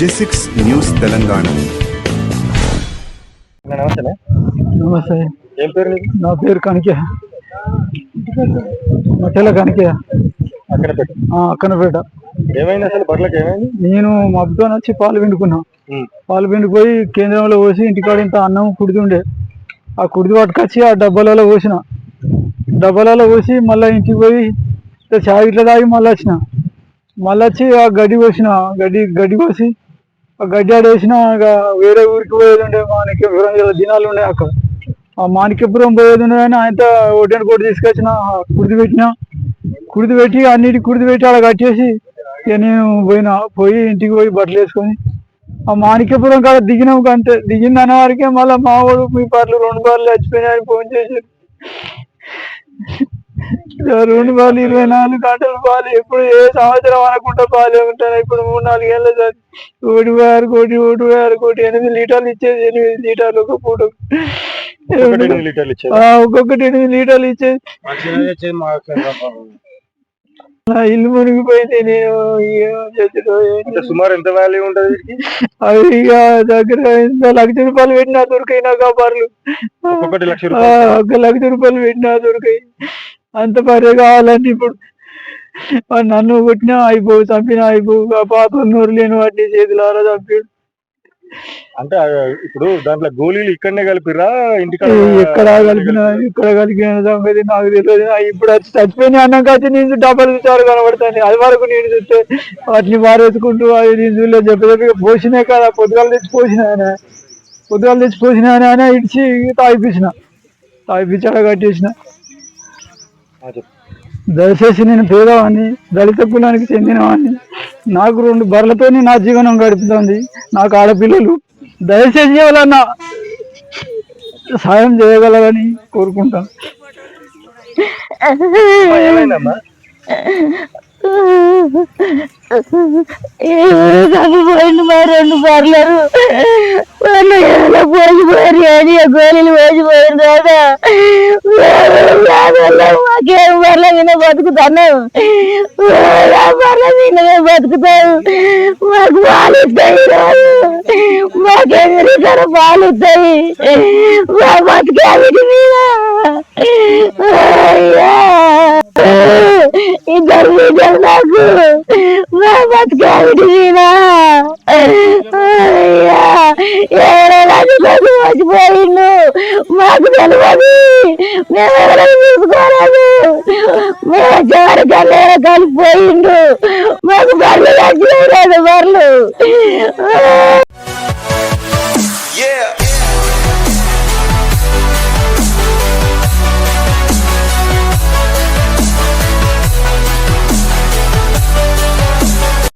జెసిక్స్ news Telangana. నమస్తే నమస్తే. ఏం పేరు నా పేరు కనికే. మట్టెల కనికే. అక్కడ పెట్టు అక్కనపేట ఏమైంది అసలు? బర్రెలకు ఏమైంది? నేను మబ్బుతో వచ్చి పాలు పిండుకున్నా. పాలు పిండిపోయి కేంద్రంలో పోసి ఇంటికాడ ఇంత అన్నం కుడుతుండే. ఆ కుడిది పట్టుకొచ్చి ఆ డబ్బాలలో పోసిన. డబ్బాలలో పోసి మళ్ళీ ఇంటికి పోయి ఇట్లా చాయ్ ఇట్లా తాగి మళ్ళీ వచ్చిన మళ్ళీ వచ్చి ఆ గడ్డి పోసిన. గడ్డి గడ్డి కోసి గడ్డాడు గడ్డి ఇక వేరే ఊరికి పోయేది ఉండే మాణిక్యపురం ఇలా దినాలు ఉండే అక్కడ. ఆ మాణిక్యపురం పోయేది ఉండే కానీ ఆయనతో ఒడ్డని కోటి తీసుకొచ్చిన కుడిది పెట్టిన. కుడిది పెట్టి అన్నిటి కుడిది పెట్టి అలా కట్టేసి ఇక నేను పోయినా పోయి ఇంటికి పోయి బట్టలు వేసుకొని. ఆ మాణిక్యపురం కాడ దిగినాం అంతే దిగింది అన్న వారికే మళ్ళీ మా వాడు మీ పాటలు రెండు పాటలు చచ్చిపోయినాయని ఫోన్ చేశారు. రెండు బార్లు ఇరవై నాలుగు గంటలు పాలు ఎప్పుడు ఏ సంవత్సరం అనకుండా పాలే ఉంటాను ఇప్పుడు మూడు నాలుగు ఏళ్ళ సార్ ఒకటి ఆరు కోటి ఒకటి ఆరు కోటి ఎనిమిది లీటర్లు ఇచ్చేది ఎనిమిది లీటర్లు ఒక పూట. ఒకటి ఎనిమిది లీటర్లు ఇచ్చేది. ఆ, ఒక్కొక్కటి ఎనిమిది లీటర్లు ఇచ్చేది. నా ఇల్లు మునిగిపోయింది నేను సుమారు ఎంత వాల్యూ ఉంటది? అవి ఇక దగ్గర ఇంత లక్ష రూపాయలు పెట్టినా దొరికాయి ఆ, రూపాయలు. ఒక లక్ష రూపాయలు పెట్టినా దొరికాయి. అంత బర్రె కావాలంటే ఇప్పుడు నన్ను కొట్టినా అయిపో చంపినా అయిపో పాప నోరు లేని వాటిని చేతులారా చంపాడు. అంటే ఇప్పుడు దాంట్లో గోళీలు ఇక్కడనే కలిపిరా ఇంటికాడ? ఎక్కడ కలిపిన ఎక్కడ కలిపిన సంగతి నాకు తెలియదు. ఇప్పుడు వచ్చి చచ్చిపోయిన అన్నాక వచ్చి నేను డబ్బులు చాలు కనబడతాను అది వరకు నేను చూస్తే వాటిని మారేసుకుంటూ అది నేను చూడలేదు చెప్పి చెప్పి పోసినే కదా పొద్దుగాలు తెచ్చి పోసిన ఆయన. పొద్దుగాలు తెచ్చి పోసిన ఆయన ఇడిచి తాగిపించిన. తాగిపించి అక్కడ కట్టేసిన. దయచేసి నేను పేదవాడిని దళిత కులానికి చెందినవాడిని. నాకు రెండు బర్రెలతోని నా జీవనం గడుపుతుంది. నాకు ఆడపిల్లలు. దయచేసి ఎవరన్నా సాయం చేయగలరని కోరుకుంటాను చనిపోయింది మా రెండు ఎలా పోసిపోయారు అని ఆ గోళీలు పోసిపోయిన తర్వాత మాకేం బర్ల మీద బతుకుతాను ఆ బర్ల మీద బతుకుతాను మాకు పాలు ఇస్తాయి రాదు మాకెందుకు పాలు ఇస్తాయి మా బతికే వీటి మీద అయ్యా. ఇద్దరు బిడ్డలు నాకు మా బతికావిడి మీనా అయ్యా ఎవరైనా కోసం మర్చిపోయిండు మాకు తెలియదు మేము ఎవరైనా చూసుకోలేదు. మేము చివరి కన్నా కలిసిపోయిండు. మాకు బర్రెలు వచ్చినాయి లేదు బర్రెలు